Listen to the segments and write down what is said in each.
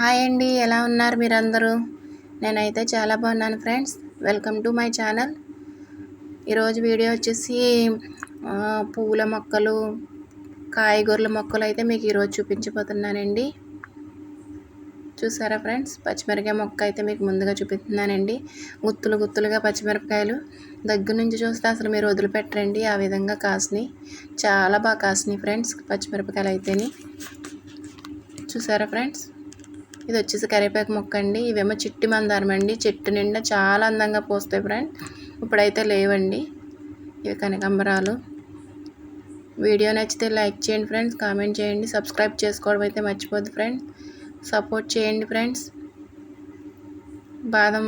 Hi అండి ఎలా ఉన్నారు మీరందరూ? నేనైతే చాలా బాగున్నాను friends. Welcome to my channel. ఈరోజు వీడియో వచ్చేసి పువ్వుల మొక్కలు కాయగూరల మొక్కలు అయితే మీకు ఈరోజు చూపించబోతున్నానండి. చూసారా ఫ్రెండ్స్? పచ్చిమిరపకాయ మొక్క అయితే మీకు ముందుగా చూపిస్తున్నానండి. గుత్తులు గుత్తులుగా పచ్చిమిరపకాయలు. దగ్గర నుంచి చూస్తే అసలు మీరు వదిలిపెట్టరండి ఆ విధంగా కాసినాయి. చాలా బాగా కాసినాయి ఫ్రెండ్స్ పచ్చిమిరపకాయలు అయితేని. చూసారా ఫ్రెండ్స్? ఇది వచ్చేసి కరివేపాకు మొక్క అండి ఇవేమో చిట్టి మందారం అండి. చెట్టు నిండా చాలా అందంగా పోస్తాయి ఫ్రెండ్ ఇప్పుడైతే లేవండి. ఇవి కనకాంబరాలు. వీడియో నచ్చితే లైక్ చేయండి ఫ్రెండ్స్. కామెంట్ చేయండి. సబ్స్క్రైబ్ చేసుకోవడం అయితే మర్చిపోద్దు ఫ్రెండ్స్. సపోర్ట్ చేయండి ఫ్రెండ్స్. బాదం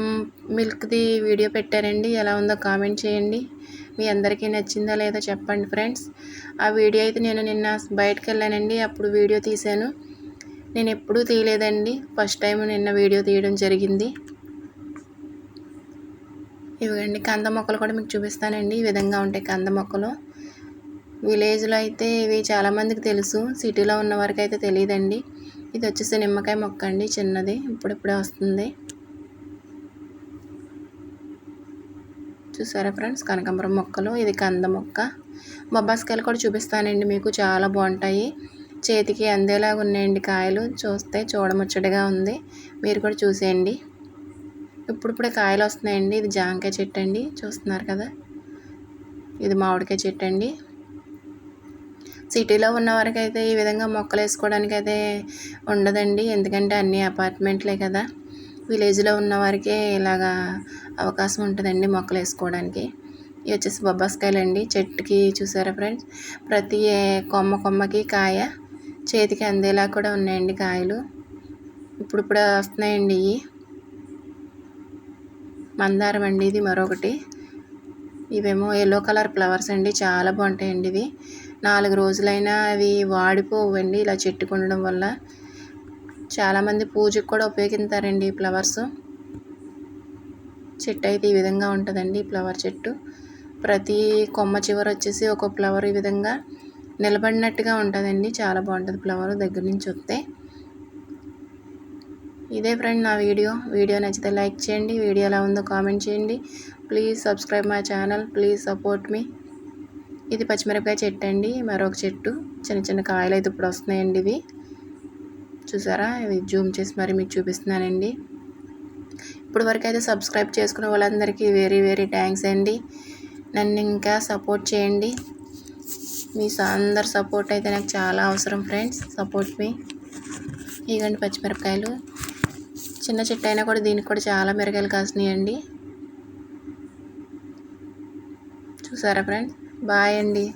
మిల్క్ది వీడియో పెట్టారండి. ఎలా ఉందో కామెంట్ చేయండి. మీ అందరికీ నచ్చిందా లేదో చెప్పండి ఫ్రెండ్స్. ఆ వీడియో అయితే నేను నిన్న బయటకు వెళ్ళానండి. అప్పుడు వీడియో తీశాను. నేను ఎప్పుడూ తీయలేదండి. ఫస్ట్ టైం నిన్న వీడియో తీయడం జరిగింది. ఇవ్వండి కంద మొక్కలు కూడా మీకు చూపిస్తానండి. ఈ విధంగా ఉంటాయి కంద మొక్కలు. విలేజ్లో అయితే ఇవి చాలామందికి తెలుసు. సిటీలో ఉన్న వారికి అయితే తెలియదండి. ఇది వచ్చేసి నిమ్మకాయ మొక్క అండి చిన్నది. ఇప్పుడిప్పుడే వస్తుంది. చూసారా ఫ్రెండ్స్? కనకాంబరం మొక్కలు. ఇది కంద మొక్క. బొబ్బాస్కాయలు కూడా చూపిస్తానండి మీకు. చాలా బాగుంటాయి. చేతికి అందేలాగా ఉన్నాయండి కాయలు. చూస్తే చూడముచ్చటగా ఉంది. మీరు కూడా చూసేయండి. ఇప్పుడిప్పుడే కాయలు వస్తున్నాయండి. ఇది జాంకాయ చెట్టు అండి. చూస్తున్నారు కదా. ఇది మామిడికాయ చెట్టు అండి. సిటీలో ఉన్న ఈ విధంగా మొక్కలు వేసుకోవడానికి అయితే ఉండదండి. ఎందుకంటే అన్ని అపార్ట్మెంట్లే కదా. విలేజ్లో ఉన్న వారికే ఇలాగా అవకాశం ఉంటుందండి మొక్కలు వేసుకోవడానికి. ఇవి వచ్చేసి బొబ్బాస్కాయలు అండి చెట్టుకి చూసారా ఫ్రెండ్స్? ప్రతి కొమ్మ కొమ్మకి కాయ చేతికి అందేలా కూడా ఉన్నాయండి కాయలు. ఇప్పుడు ఇప్పుడు వస్తున్నాయండి ఇవి మందారం అండి ఇది మరొకటి. ఇవేమో ఎల్లో కలర్ ఫ్లవర్స్ అండి చాలా బాగుంటాయండి ఇవి. నాలుగు రోజులైనా అవి వాడిపోవండి ఇలా చెట్టుకు ఉండడం వల్ల. చాలామంది పూజకు కూడా ఉపయోగిస్తారండి ఈ ఫ్లవర్స్ చెట్టు అయితే ఈ విధంగా ఉంటుందండి ఫ్లవర్ చెట్టు. ప్రతి కొమ్మ చివర వచ్చేసి ఒక ఫ్లవర్ ఈ విధంగా నిలబడినట్టుగా ఉంటుందండి. చాలా బాగుంటుంది ఫ్లవర్ దగ్గర నుంచి వస్తే. ఇదే ఫ్రెండ్ నా వీడియో. వీడియో నచ్చితే లైక్ చేయండి. వీడియో ఎలా ఉందో కామెంట్ చేయండి. Please subscribe my channel. Please support me. ఇది పచ్చిమిరపకాయ చెట్టు అండి. మరొక చెట్టు. చిన్న చిన్న కాయలు అయితే ఇప్పుడు వస్తున్నాయండి ఇవి. చూసారా? ఇవి జూమ్ చేసి మరి మీకు చూపిస్తున్నానండి. ఇప్పుడు వరకు అయితే సబ్స్క్రైబ్ చేసుకున్న వాళ్ళందరికీ వెరీ వెరీ థ్యాంక్స్ అండి. నన్ను ఇంకా సపోర్ట్ చేయండి. మీ అందరు సపోర్ట్ అయితే నాకు చాలా అవసరం ఫ్రెండ్స్. సపోర్ట్ మీ. ఇగండి పచ్చిమిరపకాయలు. చిన్న చెట్టు అయినా కూడా దీనికి కూడా చాలా మిరకాయలు కాసినాయండి. చూసారా ఫ్రెండ్స్? బాయ్ అండి.